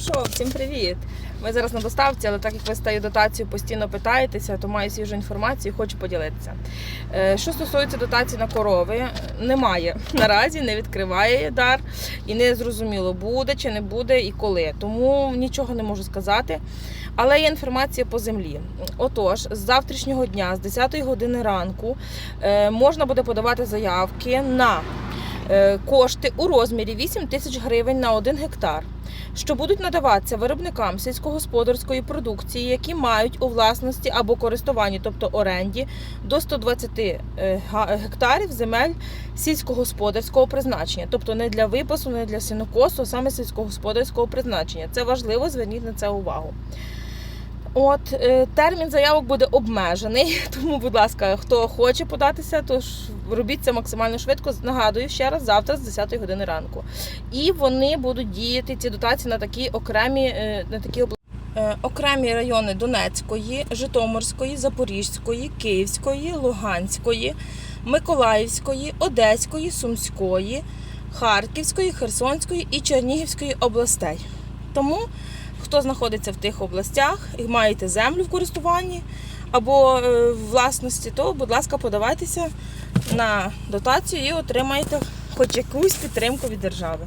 Ну що, всім привіт! Ми зараз на доставці, але так як ви з тією дотацією постійно питаєтеся, то маю свіжу інформацію хочу поділитися. Е, Що стосується дотації на корови, немає наразі, не відкриває дар і не зрозуміло, буде чи не буде і коли. Тому нічого не можу сказати. Але є інформація по землі. Отож, з завтрашнього дня, з 10 години ранку, е, можна буде подавати заявки на кошти у розмірі 8 тисяч гривень на 1 гектар, що будуть надаватися виробникам сільськогосподарської продукції, які мають у власності або користуванні, тобто оренді, до 120 е, гектарів земель сільськогосподарського призначення, тобто не для випасу, не для сінокосу, а саме сільськогосподарського призначення. Це важливо, зверніть на це увагу. От е, термін заявок буде обмежений, тому, будь ласка, хто хоче податися, то робіть це максимально швидко. Нагадую ще раз, завтра з 10 години ранку. І вони будуть діяти ці дотації на такі окремі е, на такі обла- е, окремі райони Донецької, Житомирської, Запорізької, Київської, Луганської, Миколаївської, Одеської, Сумської, Харківської, Херсонської і Чернігівської областей. Тому хто знаходиться в тих областях і маєте землю в користуванні або е, в власності, то, будь ласка, подавайтеся на дотацію і отримайте хоч якусь підтримку від держави.